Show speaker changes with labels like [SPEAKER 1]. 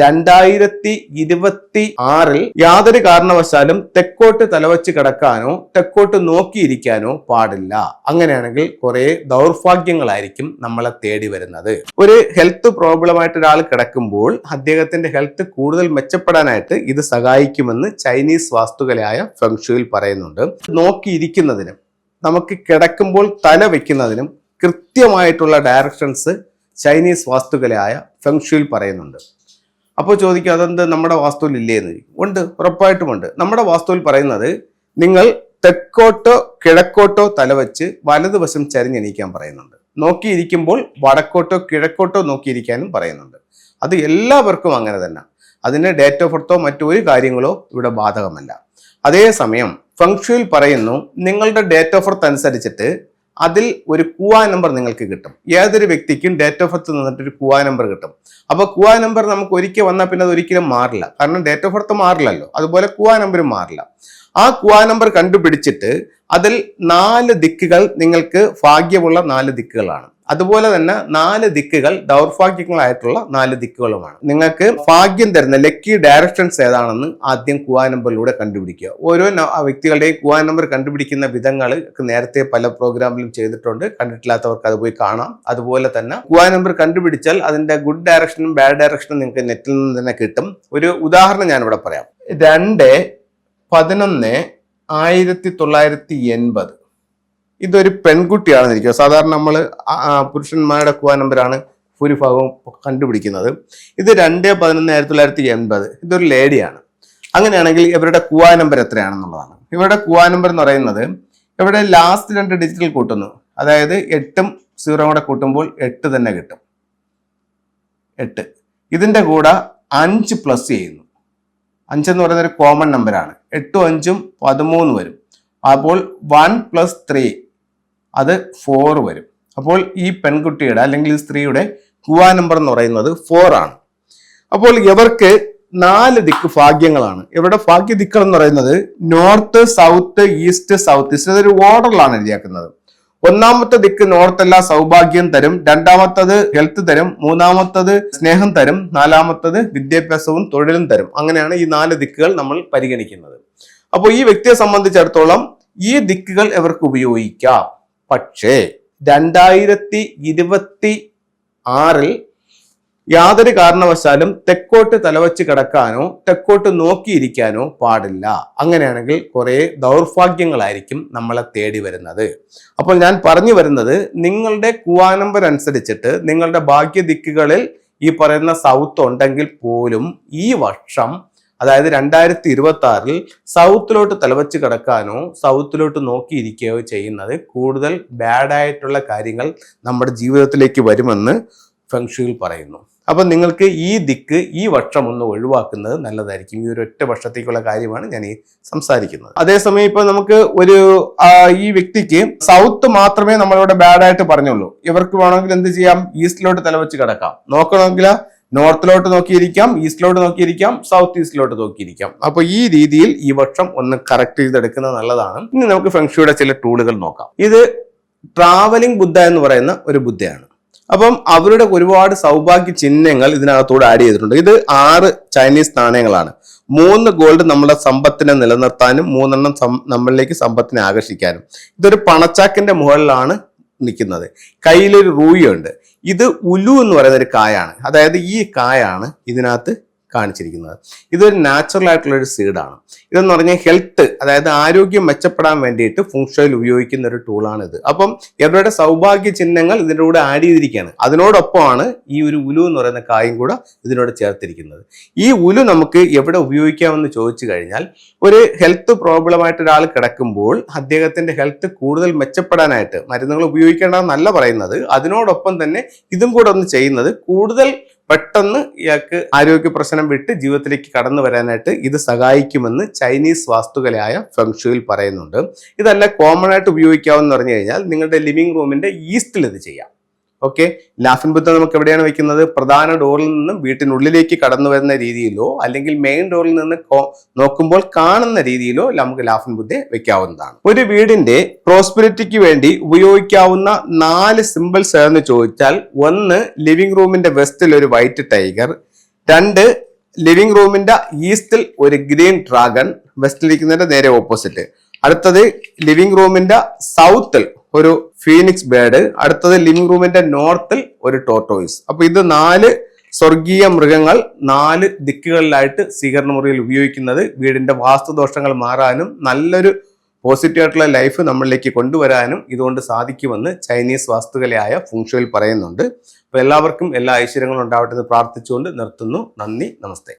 [SPEAKER 1] രണ്ടായിരത്തി ഇരുപത്തി ആറിൽ യാതൊരു കാരണവശാലും തെക്കോട്ട് തലവച്ച് കിടക്കാനോ തെക്കോട്ട് നോക്കിയിരിക്കാനോ പാടില്ല. അങ്ങനെയാണെങ്കിൽ കുറെ ദൗർഭാഗ്യങ്ങളായിരിക്കും നമ്മളെ തേടി വരുന്നത്. ഒരു ഹെൽത്ത് പ്രോബ്ലമായിട്ട് ഒരാൾ കിടക്കുമ്പോൾ അദ്ദേഹത്തിന്റെ ഹെൽത്ത് കൂടുതൽ മെച്ചപ്പെടാനായിട്ട് ഇത് സഹായിക്കുമെന്ന് ചൈനീസ് വാസ്തുകലയായ ഫെങ്ഷുയിൽ പറയുന്നുണ്ട്. നോക്കിയിരിക്കുന്നതിനും നമുക്ക് കിടക്കുമ്പോൾ തല വയ്ക്കുന്നതിനും കൃത്യമായിട്ടുള്ള ഡയറക്ഷൻസ് ചൈനീസ് വാസ്തുകലയായ ഫെങ്ഷുയിൽ പറയുന്നുണ്ട്. അപ്പോൾ ചോദിക്കും അതെന്ത് നമ്മുടെ വാസ്തുവിൽ ഇല്ലേ എന്ന്. ഉണ്ട് ഉറപ്പായിട്ടും ഉണ്ട്. നമ്മുടെ വാസ്തുവിൽ പറയുന്നത് നിങ്ങൾ തെക്കോട്ടോ കിഴക്കോട്ടോ തലവെച്ച് വലതുവശം ചരിഞ്ഞെണീക്കാൻ പറയുന്നുണ്ട്. നോക്കിയിരിക്കുമ്പോൾ വടക്കോട്ടോ കിഴക്കോട്ടോ നോക്കിയിരിക്കാനും പറയുന്നുണ്ട്. അത് എല്ലാവർക്കും അങ്ങനെ തന്നെ. അതിന് ഡേറ്റ് ഓഫ് ബർത്തോ മറ്റൊരു കാര്യങ്ങളോ ഇവിടെ ബാധകമല്ല. അതേസമയം ഫംഗ്ഷയിൽ പറയുന്നു നിങ്ങളുടെ ഡേറ്റ് ഓഫ് ബർത്ത് അനുസരിച്ചിട്ട് അതിൽ ഒരു കുവാ നമ്പർ നിങ്ങൾക്ക് കിട്ടും. ഏതൊരു വ്യക്തിക്കും ഡേറ്റ് ഓഫ് ബർത്ത് നിന്നിട്ട് ഒരു കുവാ നമ്പർ കിട്ടും. അപ്പോൾ കുവാ നമ്പർ നമുക്ക് ഒരിക്കൽ വന്നാൽ പിന്നെ അത് ഒരിക്കലും മാറില്ല. കാരണം ഡേറ്റ് ഓഫ് ബർത്ത് മാറില്ലല്ലോ. അതുപോലെ കുവാ നമ്പറും മാറില്ല. ആ കുവാ നമ്പർ കണ്ടുപിടിച്ചിട്ട് അതിൽ നാല് ദിക്കുകൾ നിങ്ങൾക്ക് ഭാഗ്യമുള്ള നാല് ദിക്കുകളാണ്. അതുപോലെ തന്നെ നാല് ദിക്കുകൾ ദൗർഭാഗ്യങ്ങളായിട്ടുള്ള നാല് ദിക്കുകളുമാണ്. നിങ്ങൾക്ക് ഭാഗ്യം തരുന്ന ലക്കി ഡയറക്ഷൻസ് ഏതാണെന്ന് ആദ്യം കുവാ നമ്പറിലൂടെ കണ്ടുപിടിക്കുക. ഓരോ വ്യക്തികളുടെയും കുവാ നമ്പർ കണ്ടുപിടിക്കുന്ന വിധങ്ങൾ നേരത്തെ പല പ്രോഗ്രാമിലും ചെയ്തിട്ടുണ്ട്. കണ്ടിട്ടില്ലാത്തവർക്ക് അത് പോയി കാണാം. അതുപോലെ തന്നെ കുവാ നമ്പർ കണ്ടുപിടിച്ചാൽ അതിന്റെ ഗുഡ് ഡയറക്ഷനും ബാഡ് ഡയറക്ഷനും നിങ്ങൾക്ക് നെറ്റിൽ നിന്ന് തന്നെ കിട്ടും. ഒരു ഉദാഹരണം ഞാൻ ഇവിടെ പറയാം. രണ്ട് പതിനൊന്ന് ആയിരത്തി തൊള്ളായിരത്തി എൺപത് ഇതൊരു പെൺകുട്ടിയാണെന്ന് ഇരിക്കുക സാധാരണ നമ്മൾ പുരുഷന്മാരുടെ കുവാ നമ്പറാണ് ഭൂരിഭാഗവും കണ്ടുപിടിക്കുന്നത്. ഇത് രണ്ട് പതിനൊന്ന് ആയിരത്തി തൊള്ളായിരത്തി എൺപത് ഇതൊരു ലേഡിയാണ്. അങ്ങനെയാണെങ്കിൽ ഇവരുടെ കുവാ നമ്പർ എത്രയാണെന്നുള്ളതാണ്. ഇവരുടെ കുവാ നമ്പർ എന്ന് പറയുന്നത് ഇവിടെ ലാസ്റ്റ് രണ്ട് ഡിജിറ്റൽ കൂട്ടുന്നു. അതായത് എട്ടും സീറോ കൂടെ കൂട്ടുമ്പോൾ എട്ട് തന്നെ കിട്ടും. എട്ട്. ഇതിന്റെ കൂടെ അഞ്ച് പ്ലസ് ചെയ്യുന്നു. അഞ്ചെന്ന് പറയുന്ന ഒരു കോമൺ നമ്പറാണ് എട്ടും അഞ്ചും പതിമൂന്ന് വരും. അപ്പോൾ വൺ പ്ലസ് ത്രീ അത് ഫോർ വരും. അപ്പോൾ ഈ പെൺകുട്ടിയുടെ അല്ലെങ്കിൽ ഈ സ്ത്രീയുടെ കുവാ നമ്പർ എന്ന് പറയുന്നത് ഫോർ ആണ്. അപ്പോൾ ഇവർക്ക് നാല് ദിക്ക് ഭാഗ്യങ്ങളാണ്. ഇവരുടെ ഭാഗ്യ ദിക്കുകൾ എന്ന് പറയുന്നത് north south east south east അതൊരു ഓർഡറിലാണ് എഴുതിയാക്കുന്നത്. ഒന്നാമത്തെ ദിക്ക് നോർത്ത് അല്ല സൗഭാഗ്യം തരും രണ്ടാമത്തത് ഹെൽത്ത് തരും മൂന്നാമത്തത് സ്നേഹം തരും നാലാമത്തത് വിദ്യാഭ്യാസവും തൊഴിലും തരും. അങ്ങനെയാണ് ഈ നാല് ദിക്കുകൾ നമ്മൾ പരിഗണിക്കുന്നത്. അപ്പോൾ ഈ വ്യക്തിയെ സംബന്ധിച്ചിടത്തോളം ഈ ദിക്കുകൾ ഇവർക്ക് ഉപയോഗിക്കാം. പക്ഷേ രണ്ടായിരത്തി ഇരുപത്തി ആറിൽ യാതൊരു കാരണവശാലും തെക്കോട്ട് തലവച്ച് കിടക്കാനോ തെക്കോട്ട് നോക്കിയിരിക്കാനോ പാടില്ല. അങ്ങനെയാണെങ്കിൽ കുറെ ദൗർഭാഗ്യങ്ങളായിരിക്കും നമ്മളെ തേടി വരുന്നത്. അപ്പോൾ ഞാൻ പറഞ്ഞു വരുന്നത് നിങ്ങളുടെ കുവാ നമ്പർ അനുസരിച്ചിട്ട് നിങ്ങളുടെ ഭാഗ്യ ദിക്കുകളിൽ ഈ പറയുന്ന സൗത്ത് ഉണ്ടെങ്കിൽ പോലും ഈ വർഷം അതായത് രണ്ടായിരത്തി ഇരുപത്തി ആറിൽ സൗത്തിലോട്ട് തലവച്ച് കിടക്കാനോ സൗത്തിലോട്ട് നോക്കിയിരിക്കുകയോ ചെയ്യുന്നത് കൂടുതൽ ബാഡായിട്ടുള്ള കാര്യങ്ങൾ നമ്മുടെ ജീവിതത്തിലേക്ക് വരുമെന്ന് ഫെങ്ഷുയിൽ പറയുന്നു. അപ്പം നിങ്ങൾക്ക് ഈ ദിക്ക് ഈ വർഷം ഒന്ന് ഒഴിവാക്കുന്നത് നല്ലതായിരിക്കും. ഈ ഒരു ഒറ്റ വർഷത്തേക്കുള്ള കാര്യമാണ് ഞാൻ ഈ സംസാരിക്കുന്നത്. അതേസമയം ഇപ്പൊ നമുക്ക് ഒരു ഈ വ്യക്തിക്ക് സൗത്ത് മാത്രമേ നമ്മളിവിടെ ബാഡായിട്ട് പറഞ്ഞുള്ളൂ. ഇവർക്ക് വേണമെങ്കിൽ എന്ത് ചെയ്യാം? ഈസ്റ്റിലോട്ട് തലവെച്ച് കിടക്കാം. നോക്കണമെങ്കിൽ നോർത്തിലോട്ട് നോക്കിയിരിക്കാം ഈസ്റ്റിലോട്ട് നോക്കിയിരിക്കാം സൗത്ത് ഈസ്റ്റിലോട്ട് നോക്കിയിരിക്കാം. അപ്പൊ ഈ രീതിയിൽ ഈ വർഷം ഒന്ന് കറക്റ്റ് ചെയ്തെടുക്കുന്നത് നല്ലതാണ്. ഇനി നമുക്ക് ഫെങ്ഷിയുടെ ചില ടൂളുകൾ നോക്കാം. ഇത് ട്രാവലിംഗ് ബുദ്ധ എന്ന് പറയുന്ന ഒരു ബുദ്ധയാണ്. അപ്പം അവരുടെ ഒരുപാട് സൗഭാഗ്യ ചിഹ്നങ്ങൾ ഇതിനകത്തൂടെ ആഡ് ചെയ്തിട്ടുണ്ട്. ഇത് ആറ് ചൈനീസ് നാണയങ്ങളാണ്. മൂന്ന് ഗോൾഡ് നമ്മുടെ സമ്പത്തിനെ നിലനിർത്താനും മൂന്നെണ്ണം നമ്മളിലേക്ക് സമ്പത്തിനെ ആകർഷിക്കാനും. ഇതൊരു പണച്ചാക്കിന്റെ മുകളിലാണ് നിൽക്കുന്നത്. കയ്യിലൊരു റൂയുണ്ട്. ഇത് ഉലു എന്ന് പറയുന്ന ഒരു കായാണ്. അതായത് ഈ കായാണ് ഇതിനകത്ത് കാണിച്ചിരിക്കുന്നത്. ഇതൊരു നാച്ചുറൽ ആയിട്ടുള്ള ഒരു സീഡാണ് ഇതെന്ന് പറഞ്ഞാൽ ഹെൽത്ത് അതായത് ആരോഗ്യം മെച്ചപ്പെടാൻ വേണ്ടിയിട്ട് ഫുങ്ഷയിൽ ഉപയോഗിക്കുന്ന ഒരു ടൂളാണിത് അപ്പം ഇവരുടെ സൗഭാഗ്യ ചിഹ്നങ്ങൾ ഇതിന്റെ കൂടെ ആഡ് ചെയ്തിരിക്കുകയാണ്. അതിനോടൊപ്പമാണ് ഈ ഒരു ഉലു എന്ന് പറയുന്ന കായും കൂടെ ഇതിനോട് ചേർത്തിരിക്കുന്നത്. ഈ ഉലു നമുക്ക് എവിടെ ഉപയോഗിക്കാമെന്ന് ചോദിച്ചു കഴിഞ്ഞാൽ ഒരു ഹെൽത്ത് പ്രോബ്ലമായിട്ട് ഒരാൾ കിടക്കുമ്പോൾ അദ്ദേഹത്തിന്റെ ഹെൽത്ത് കൂടുതൽ മെച്ചപ്പെടാനായിട്ട് മരുന്നുകൾ ഉപയോഗിക്കേണ്ടതെന്നല്ല പറയുന്നത്. അതിനോടൊപ്പം തന്നെ ഇതും കൂടെ ഒന്ന് ചെയ്യുന്നത് കൂടുതൽ പെട്ടെന്ന് ഇയാൾക്ക് ആരോഗ്യ പ്രശ്നം വിട്ട് ജീവിതത്തിലേക്ക് കടന്നു വരാനായിട്ട് ഇത് സഹായിക്കുമെന്ന് ചൈനീസ് വാസ്തുകലയായ ഫെങ്ഷുയിൽ പറയുന്നുണ്ട്. ഇതല്ല കോമൺ ആയിട്ട് ഉപയോഗിക്കാമെന്ന് പറഞ്ഞു കഴിഞ്ഞാൽ നിങ്ങളുടെ ലിവിംഗ് റൂമിന്റെ ഈസ്റ്റിൽ ഇത് ചെയ്യാം. ഓക്കെ ലാഫിൻ ബുദ്ധ നമുക്ക് എവിടെയാണ് വെക്കുന്നത്? പ്രധാന ഡോറിൽ നിന്നും വീട്ടിനുള്ളിലേക്ക് കടന്നു വരുന്ന രീതിയിലോ അല്ലെങ്കിൽ മെയിൻ ഡോറിൽ നിന്ന് നോക്കുമ്പോൾ കാണുന്ന രീതിയിലോ നമുക്ക് ലാഫിൻ ബുദ്ധയെ വെക്കാവുന്നതാണ്. ഒരു വീടിന്റെ പ്രോസ്പെരിറ്റിക്ക് വേണ്ടി ഉപയോഗിക്കാവുന്ന നാല് സിമ്പിൾസ് എന്ന് ചോദിച്ചാൽ ഒന്ന് ലിവിംഗ് റൂമിന്റെ വെസ്റ്റിൽ ഒരു വൈറ്റ് ടൈഗർ രണ്ട് ലിവിംഗ് റൂമിന്റെ ഈസ്റ്റിൽ ഒരു ഗ്രീൻ ഡ്രാഗൺ വെസ്റ്റിലിരിക്കുന്നതിന്റെ നേരെ ഓപ്പോസിറ്റ്. അടുത്തത് ലിവിംഗ് റൂമിന്റെ സൗത്തിൽ ഒരു ഫീനിക്സ് ബേഡ് അടുത്തത് ലിവിംഗ് റൂമിന്റെ നോർത്തിൽ ഒരു ടോട്ടോയിസ് അപ്പൊ ഇത് നാല് സ്വർഗീയ മൃഗങ്ങൾ നാല് ദിക്കുകളിലായിട്ട് സ്വീകരണ മുറിയിൽ ഉപയോഗിക്കുന്നത് വീടിന്റെ വാസ്തുദോഷങ്ങൾ മാറാനും നല്ലൊരു പോസിറ്റീവ് ആയിട്ടുള്ള ലൈഫ് നമ്മളിലേക്ക് കൊണ്ടുവരാനും ഇതുകൊണ്ട് സാധിക്കുമെന്ന് ചൈനീസ് വാസ്തുകലയായ ഫുങ്ഷോയിൽ പറയുന്നുണ്ട്. അപ്പോൾ എല്ലാവർക്കും എല്ലാ ഐശ്വര്യങ്ങളും ഉണ്ടാവട്ടെ എന്ന് പ്രാർത്ഥിച്ചുകൊണ്ട് നിർത്തുന്നു. നന്ദി നമസ്തേ.